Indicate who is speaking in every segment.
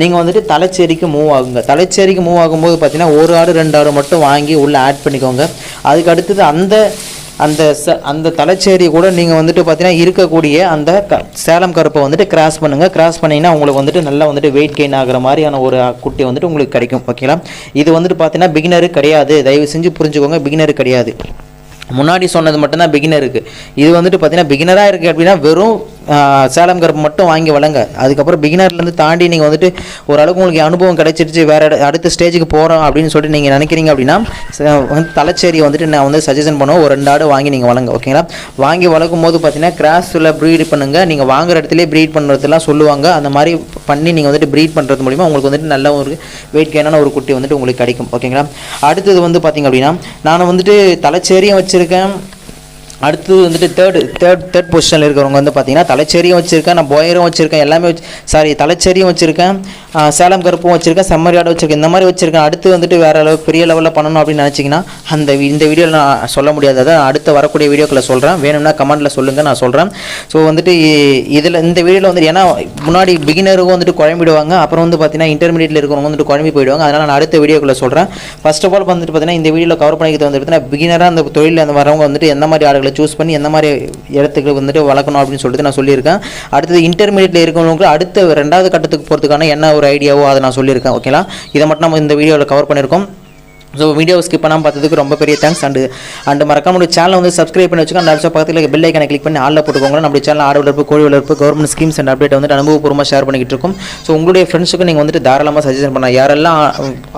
Speaker 1: நீங்கள் வந்துட்டு தலைச்சேரிக்கு மூவ் ஆகுங்க. தலைச்சேரிக்கு மூவ் ஆகும்போது பார்த்தீங்கன்னா ஒரு ஆடு ரெண்டு ஆடு மட்டும் வாங்கி உள்ளே ஆட் பண்ணிக்கோங்க. அதுக்கு அடுத்தது அந்த அந்த ச அந்த தலைச்சேரி கூட நீங்கள் வந்துட்டு பார்த்தீங்கன்னா இருக்கக்கூடிய அந்த க சேலம் கருப்பை வந்துட்டு கிராஸ் பண்ணுங்கள் கிராஸ் பண்ணிங்கன்னா உங்களுக்கு வந்துட்டு நல்லா வந்துட்டு வெயிட் கெயின் ஆகிற மாதிரியான ஒரு குட்டி வந்துட்டு உங்களுக்கு கிடைக்கும். ஓகேங்களா இது வந்துட்டு பார்த்தீங்கன்னா பிகினரு கிடையாது. தயவு செஞ்சு புரிஞ்சுக்கோங்க. பிகினரு கிடையாது. முன்னாடி சொன்னது மட்டும்தான் பிகினருக்கு இது வந்துட்டு பார்த்தீங்கன்னா பிகினராக இருக்குது அப்படின்னா வெறும் சேலம் கருப்பு மட்டும் வாங்கி வழங்க அதுக்கப்புறம் பிகினர்லேருந்து தாண்டி நீங்கள் வந்துட்டு ஓரளவுக்கு உங்களுக்கு அனுபவம் கிடைச்சிருச்சு வேறு அடுத்த ஸ்டேஜுக்கு போகிறோம் அப்படின்னு சொல்லிட்டு நீங்கள் நினைக்கிறீங்க அப்படின்னா வந்து தலைச்சேரி வந்துட்டு நான் வந்து சஜஷன் பண்ணுவோம். ஒரு ரெண்டு ஆடு வாங்கி நீங்கள் வழங்க ஓகேங்களா வாங்கி வளர்க்கும் போது பார்த்தீங்கன்னா கிராஸில் ப்ரீட் பண்ணுங்கள் நீங்கள் வாங்குற இடத்துலேயே ப்ரீட் பண்ணுறதுலாம் சொல்லுவாங்க. அந்த மாதிரி பண்ணி நீங்கள் வந்துட்டு ப்ரீட் பண்ணுறது மூலிமா உங்களுக்கு வந்துட்டு நல்ல ஒரு வெயிட் கெயினான ஒரு குட்டி வந்துட்டு உங்களுக்கு கிடைக்கும். ஓகேங்களா? அடுத்தது வந்து பார்த்தீங்க அப்படின்னா நான் வந்துட்டு தலைச்சேரியும் வச்சுருக்கேன். அடுத்தது வந்துட்டு தேர்டு தேர்ட் தேர்ட் பொசிஷனில் இருக்கிறவங்க வந்து பார்த்தீங்கன்னா தலைச்சேரியும் வச்சுருக்கேன் நான் போயரும் வச்சுருக்கேன் எல்லாமே வச்சு சாரி தலைச்சேரியும் வச்சுருக்கேன். சேலம் கருப்பும் வச்சுருக்கேன் செம்மறி ஆடு வச்சுருக்கேன். இந்த மாதிரி வச்சுருக்கேன். அடுத்து வந்துட்டு வேறு அளவுக்கு பெரிய லெவலில் பண்ணணும் அப்படின்னு நினச்சிங்கன்னா அந்த இந்த வீடியோவில் நான் சொல்ல முடியாது. அதான் அடுத்து வரக்கூடிய வீடியோக்களை சொல்கிறேன் வேணும்னா கமெண்ட்டில் சொல்லுங்கள் நான் சொல்கிறேன் ஸோ வந்துட்டு இதில் இந்த வீடியோவில் வந்துட்டு ஏன்னா முன்னாடி பிகினருக்கும் வந்துட்டு குழம்பிடுவாங்க. அப்புறம் வந்து பார்த்தீங்கன்னா இன்டர்மீடியட்டில் இருக்கிறவங்க வந்துட்டு குழம்பி போயிடுவாங்க. அதனால் நான் அடுத்த வீடியோக்குள்ளே சொல்கிறேன் ஃபர்ஸ்ட் ஆஃப் ஆல் வந்துட்டு பார்த்தீங்கன்னா இந்த வீடியோவில் கவர் பண்ணிக்கிறது வந்துட்டு பார்த்தீங்கன்னா பிகினராக அந்த தொழிலில் அந்த வரவங்க வந்துட்டு எந்த மாதிரி ஆடுகளை சூஸ் பண்ணி எந்த மாதிரி இடத்துக்கு வந்துட்டு வளர்க்கணும் அப்படின்னு சொல்லிட்டு நான் சொல்லியிருக்கேன். அடுத்தது இன்டர்மீடியட்டில் இருக்கிறவங்களுக்கு அடுத்த ரெண்டாவது கட்டத்துக்கு போகிறதுக்கான என்ன ஒரு ஐடியாவோ அதை நான் சொல்லியிருக்கேன் ஓகேங்களா இதை மட்டும் நம்ம இந்த வீடியோவில் கவர் பண்ணியிருக்கோம். ஸோ வீடியோ ஸ்கிப் பண்ணாமல் பார்த்ததுக்கு ரொம்ப பெரிய தேங்க்ஸ் அண்டு அண்டு மறக்காம நம்மளுடைய சேனல் வந்து சப்ஸ்கிரைப் பண்ணி வச்சுக்கோங்க. அந்த பக்கத்தில் பெல் ஐக்கனை கிளிக் பண்ணி ஆளில் போட்டுக்கோங்க. நம்மளுடைய சேனல் ஆடு வளர்ப்பு கோழி வளர்ப்பு கவர்மெண்ட் ஸ்கீம்ஸ் அண்ட் அப்டேட் வந்துட்டு அனுபவபூர்வமாக ஷேர் பண்ணிக்கிட்டு இருக்கும். ஸோ உங்களுடைய ஃப்ரெண்ட்ஸுக்கு நீங்கள் வந்துட்டு தாராளமாக சஜஷன் பண்ணலாம். யாரெல்லாம்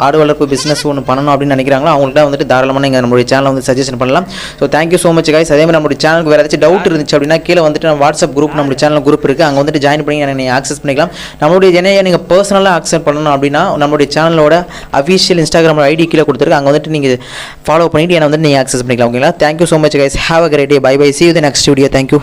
Speaker 1: ஆடு வளர்ப்பு பிஸ்னஸ் ஒன்று பண்ணணும் அப்படின்னு நினைக்கிறாங்களோ அவங்கள்ட்ட வந்துட்டு தாராளமாக நீங்கள் நம்மளுடைய சேனலை வந்து சஜஷன் பண்ணலாம். So thank you so much guys அதே மாதிரி நம்மளுடைய சேனலுக்கு வேறு ஏதாச்சும் டவுட் இருந்துச்சு அப்படின்னா கீழே வந்துட்டு நம்ம வாட்ஸ்அப் குரூப் நம்மளுடைய சேனல் குரூப் இருக்குது அங்கே வந்துட்டு ஜாயின் பண்ணி நீங்கள் ஆக்சஸ் பண்ணிக்கலாம். நம்மளுடைய ஜெனையை நீங்கள் பர்சனலாக ஆக்சஸ் பண்ணணும் அப்படின்னா நம்மளுடைய சேனலோட அஃபிஷியல் இன்ஸ்டாகிராம் ஐடி கீழே கொடுத்துருக்கு அங்கே வந்துட்டு நீங்கள் ஃபாலோ பண்ணிட்டு என்னை வந்துட்டு நீங்கள் ஆக்சஸ் பண்ணிக்கலாம் ஓகேங்களா thank you so much guys have a great day bye bye see you the next video thank you